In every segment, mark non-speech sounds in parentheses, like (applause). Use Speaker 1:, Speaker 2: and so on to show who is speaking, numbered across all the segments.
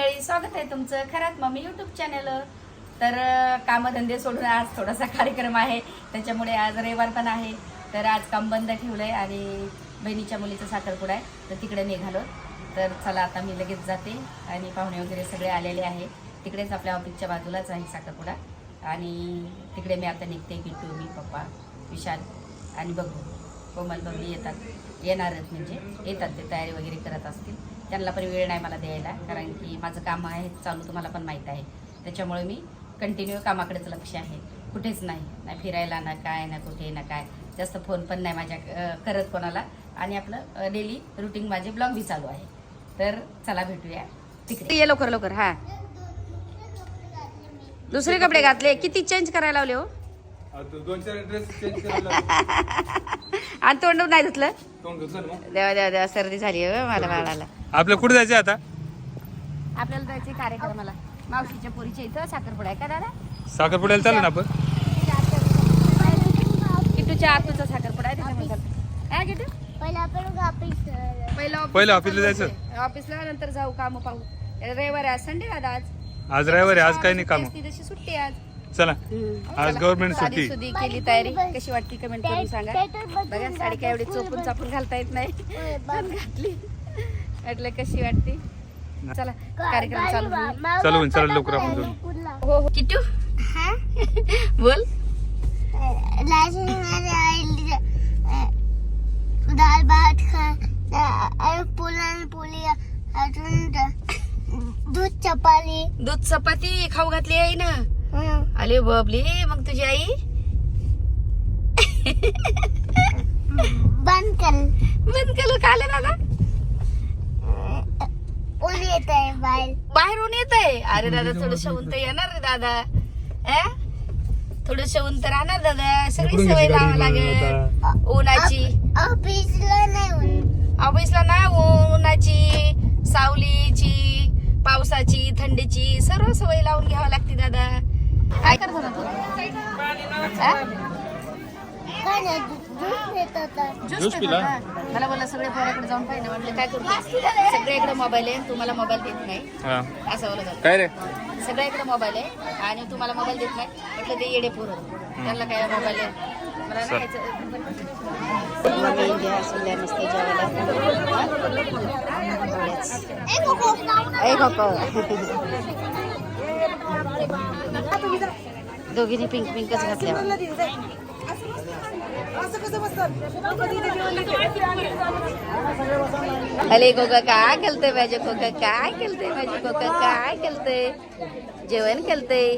Speaker 1: मंडळी स्वागत आहे तुमचं खरंच मम्मी यूट्यूब चॅनल तर कामधंदे सोडून आज थोडासा कार्यक्रम आहे. त्याच्यामुळे आज रविवार पण आहे. तर आज काम बंद ठेवलंय आणि बहिणीच्या मुलीचा साखरपुडा आहे. तर तिकडे निघालो. तर चला आता मी लगेच जाते आणि पाहुणे वगैरे सगळे आलेले आहे. तिकडेच आपल्या ऑफिसच्या बाजूलाच आहे साखरपुडा. आणि तिकडे मी आता निघते किट्टू मी पप्पा विशाल आणि बघू कोमल बबली येतात. येणारच म्हणजे. येतात ते तयारी वगैरे करत असतील. त्यांना पण वेळ नाही मला द्यायला कारण की माझं काम आहे चालू तुम्हाला पण माहीत आहे. त्याच्यामुळे मी कंटिन्यू कामाकडेच लक्ष आहे. कुठेच नाही ना फिरायला ना काय ना कुठे ना काय. जास्त फोन पण नाही माझ्या करत कोणाला. आणि आपलं डेली रुटीन माझे ब्लॉग बी चालू आहे. तर चला भेटूया. तिकडे. ये लवकर लवकर हा. दुसरे कपडे घातले. किती चेंज करायला लावले हो?
Speaker 2: दोन चार ड्रेस चेंज करायला (laughs)
Speaker 1: आणि तोंड नाही धुतलं. देवा देवा देवा सर्दी झाली हो मला बाळाला
Speaker 2: आपलं कुठे जायचं आता?
Speaker 1: आपल्याला जायचे कार्यक्रमाला मावशीच्या पुरीच्या इथं साखरपुडा आहे का दादा?
Speaker 2: साखरपुड्याला चालू ना आपण?
Speaker 1: किटूच्या आतूचा साखरपुडा आहे त्याच्यामुळे चालतं. किटू?
Speaker 3: पहिला आपण ऑफिस
Speaker 1: पहिला
Speaker 2: पहिलं ऑफिसला जायचं?
Speaker 1: ऑफिसला नंतर जाऊ काम पाहू. रविवार आहे, आज संडे दादा आज.
Speaker 2: आज रविवार आहे आज काही नाही काम.
Speaker 1: तशी सुट्टी आहे आज.
Speaker 2: चला. आज. गव्हर्नमेंट
Speaker 1: साधी
Speaker 2: सुट्टी.
Speaker 1: सुधी केली तयारी. कशी वाटते कमेंट करून सांगा. बघा साडी काय एवढी चोपून चापून घालता येत नाही. पण घातली. म्हटलं कशी वाटते चला कार्यक्रम चालू.
Speaker 2: चालू होईल, चला लवकर आपण जाऊ.
Speaker 1: हो हो. किटू (laughs) बोल.
Speaker 3: दाल भात खा पुरण पोळी अजून दूध चपाती।
Speaker 1: दूध चपाती खाऊ घातली आहे ना? आले बबली मग तुझी आई?
Speaker 3: बंद कर
Speaker 1: बंद केलं का आलं दादा?
Speaker 3: ऊन येत आहे बाहेर.
Speaker 1: बाहेरून येत आहे अरे दादा थोडं शवून तर येणार रे दादा. अं? थोडं शवून तर राहणार दादा. सगळी सवय लावा लागेल. उन्हाची.
Speaker 3: ऑफिसला नाही ऊन.
Speaker 1: ऑफिसला ना उन्हाची सावलीची पावसाची थंडीची सर्व सवय लावून घ्यावं लागते दादा. काय करत होता तू? ज्यूस
Speaker 2: पिला?
Speaker 1: मला बोला सगळे पोराकडे जाऊन पाहिजे म्हटलं काय करतो सगळ्याकडे मोबाईल आहे तुम्हाला मोबाईल देत नाही.
Speaker 2: हा.
Speaker 1: असं बोलत होता.
Speaker 2: काय रे?
Speaker 1: सगळ्याकडे मोबाईल आहे आणि तुम्हाला मोबाईल देत नाही. म्हटलं ते येडे पोरं. त्यांना काय मोबाईल आहे? मला. नाही. (laughs) दोघींनी पिंक पिंकच घातल्या. अरे कोका काय केलतंय माझे कोका काय केलतंय माझे कोका काय केलतंय जेवण केलतंय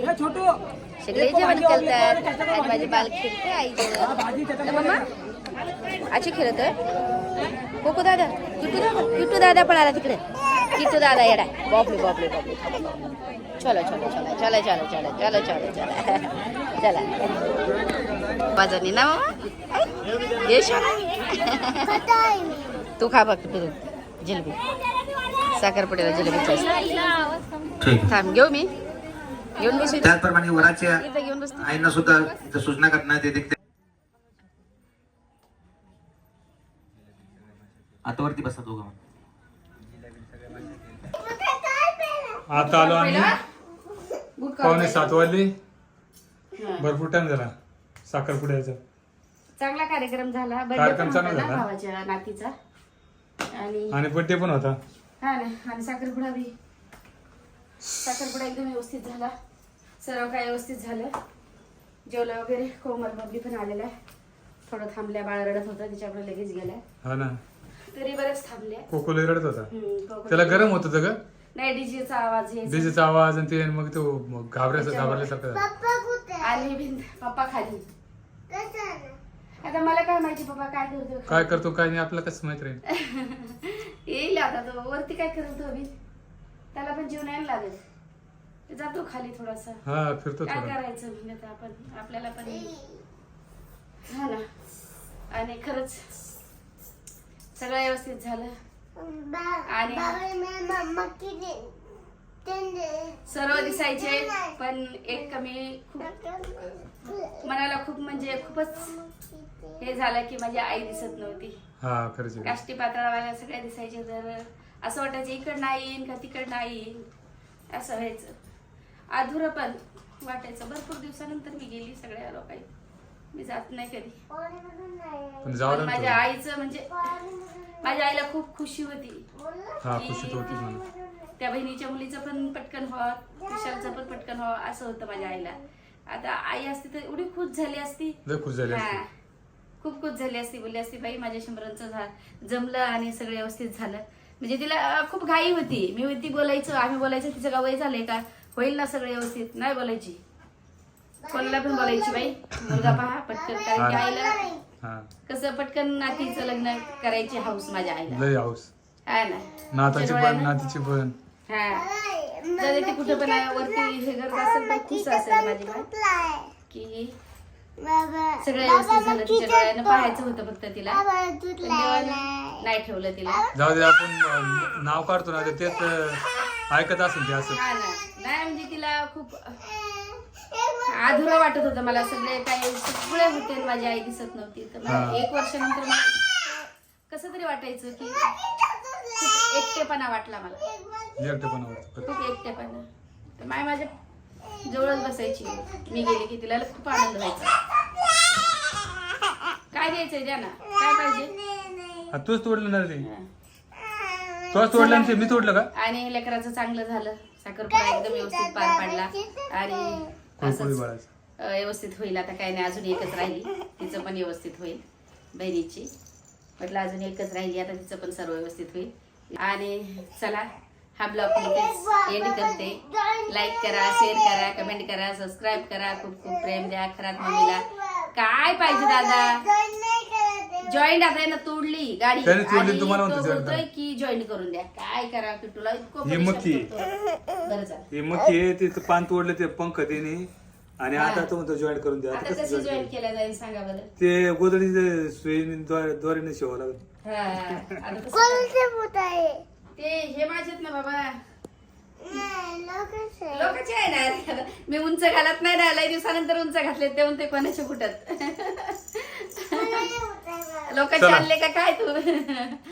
Speaker 1: सगळे जेवण केलतात आणि माझे बाल खेळते आई जेवण. मम्मा आजी खेळत कोको दादा किटू दादा किटू दादा पण आला तिकडे. किटू दादा येडा बॉबली बॉबली बॉबली. चलो चलो चलो चलो चलो चलो चलो चलो चलो. चला. बाजानी ना मामा? ये. तू खा बघ फिरून जिलेबी. साखरपुड्याला जिलेबी थांब घेऊ मी. घेऊन बसू
Speaker 4: त्याचप्रमाणे वराच्या
Speaker 1: घेऊन बसतो.
Speaker 4: आईंना सुद्धा सूचना करण्यात येते की आता वरती बसा दोघं.
Speaker 2: आता आलो आम्ही. पावणे सात वाजले. भरपूर टाइम झाला. साखरपुड्याचा
Speaker 1: चांगला कार्यक्रम झाला.
Speaker 2: कार्यक्रम चांगला झाला.
Speaker 1: भावाच्या नातीचा. आणि
Speaker 2: आणि बड्डे पण होता.
Speaker 1: हा ना आणि साखरपुडा बी. साखरपुडा एकदम व्यवस्थित झाला. सर्व काय व्यवस्थित झालं. जेवलं वगैरे कोमल बबली पण आलेला आहे थोडं थांबल्या बाळ रडत होता तिच्याकडे लगेच गेल्या.
Speaker 2: हा ना.
Speaker 1: तरी बरेच थांबल्या.
Speaker 2: कोको लय रडत होता. त्याला गरम होत होतं का?
Speaker 1: नाही डीजेचा आवाज यायचा.
Speaker 2: डीजेचा आवाज आणि ते आणि मग तो घाबऱ्याचा घाबरल्यासारखं झालं.
Speaker 3: पप्पा कुठे
Speaker 1: आणि भिंत पप्पा खाली.
Speaker 3: कसं?
Speaker 1: आता मला काय माहिती पप्पा काय करतो
Speaker 2: काय करतो काय नाही आपल्याला कसं माहीत राहील? (laughs)
Speaker 1: येईल आता तो वरती काय करतो अभि? त्याला पण जीवन यायला लागेल. ते जातो खाली थोडासा.
Speaker 2: हा फिरतो
Speaker 1: काय
Speaker 2: थोडा.
Speaker 1: करायचं म्हणजे आता आपण? आपल्याला पण हा ना. आणि खरंच सगळं व्यवस्थित झालं. आणि- सर्व दिसायचे पण एक कमी खूप मनाला खूप म्हणजे खूपच हे झालं की माझी आई दिसत नव्हती.
Speaker 2: हा.
Speaker 1: काष्टी पातळावाल्या सगळ्या दिसायचे तर असं वाटायचं इकडं नाही येईन का तिकडं नाही येईन? असं व्हायचं. अधुरं पण वाटायचं. भरपूर दिवसानंतर मी गेली सगळ्या लोकांनी मी जात नाही कधी.
Speaker 5: पण
Speaker 1: माझ्या. आईचं म्हणजे माझ्या आईला खूप खुशी होती. त्या बहिणीच्या मुलीचं पण पटकन व्हावं विशालचं पण पटकन व्हावं असं होतं माझ्या आईला. आता आई असती तर एवढी खुश झाली असती.
Speaker 5: खुश झाली.
Speaker 1: हा. खूप खुश झाली असती बोलली असती बाई माझ्या शंभरांचं जमलं आणि सगळं व्यवस्थित झालं. म्हणजे तिला खूप घाई होती. मी होती बोलायचो आम्ही बोलायचो तिचं का वय झालंय का? होईल ना सगळं व्यवस्थित. नाही बोलायची. कोणाला पण बोलायची बाई. मुलगा पहा पटकन. कारण की आईला कसं पटकन नातीचं लग्न करायची हाऊस माझ्या आईला.
Speaker 5: लय हाऊस.
Speaker 1: हा ना.
Speaker 5: नाताची पण नातीची पण.
Speaker 1: हा. जर ते कुठं पण वरती हे करत असेल तर खुश असेल माझी बाई. की सगळं व्यवस्थित झालं तिच्या डोळ्यानं पाहायचं होतं फक्त तिला. पण देवानं नाही ठेवलं तिला.
Speaker 5: जाऊ दे आपण नाव काढतो ना तर तेच ऐकत असेल ते असं.
Speaker 1: हा ना. नाही म्हणजे तिला खूप आधुरं वाटत होतं मला. सगळे काही सगळे होते आणि माझी आई दिसत नव्हती. तर मला. एक वर्षानंतर मला कसं तरी वाटायचं की खूप एकटेपणा वाटला. मला. खूप एकटेपणा. तर माय माझ्या जवळच बसायची. मी गेले की तिला खूप आनंद व्हायचा. काय द्यायचंय द्या ना काय पाहिजे?
Speaker 5: हा, तूच तोडलं ना रे. तूच तोडलं ते मी तोडलं का?
Speaker 1: आणि लेकराचं चांगलं झालं. साखरपुडा एकदम व्यवस्थित पार पाडला. आणि असंच अं, व्यवस्थित होईल. आता काय नाही अजून एकच राहिली. तिचं पण व्यवस्थित होईल बहिणीची. म्हटलं अजून एकच राहिली. आता तिचं पण सर्व व्यवस्थित होईल. आणि चला हा ब्लॉग इथेच एंड करते. लाईक करा शेअर करा कमेंट करा सबस्क्राईब करा. खूप खूप प्रेम द्या खरात मम्मीला. काय पाहिजे दादा? जॉईंट आता यानं तोडली गाडी.
Speaker 5: त्याने तोडली,
Speaker 1: आणि
Speaker 5: तुम्हाला
Speaker 1: तो
Speaker 5: म्हणतो
Speaker 1: बोलतोय की जॉईन करून द्या. काय करा किट्टूला इतकं
Speaker 5: हे
Speaker 1: परेशान
Speaker 5: मक्की.
Speaker 1: करतो. बरं चालेल
Speaker 5: हे मग हे ते पान तोडलं ते पंख देणे आणि. आता तो म्हणतो जॉईन करून द्या.
Speaker 1: आता
Speaker 5: आता कसं
Speaker 1: कसं
Speaker 5: joint
Speaker 1: जॉईन
Speaker 5: करू?
Speaker 1: केलं जाईल सांगा बरं.
Speaker 5: ते द्वारे द्वारेने शिवावं लागेल.
Speaker 1: हा, आता कसं काय?
Speaker 3: कोणते भूत आहे?
Speaker 1: ते हे माझेत ना बाबा.
Speaker 3: नाही, लोकच आहे.
Speaker 1: लोकांचे आहे ना. मी उंच घालत नाही ना लय दिवसानंतर उंच घातले ते म्हणते कोणाचे फुटत
Speaker 3: कोणाचे भूत आहे बा?
Speaker 1: लोकांचे
Speaker 5: चला.
Speaker 1: आणले का काय तू (laughs)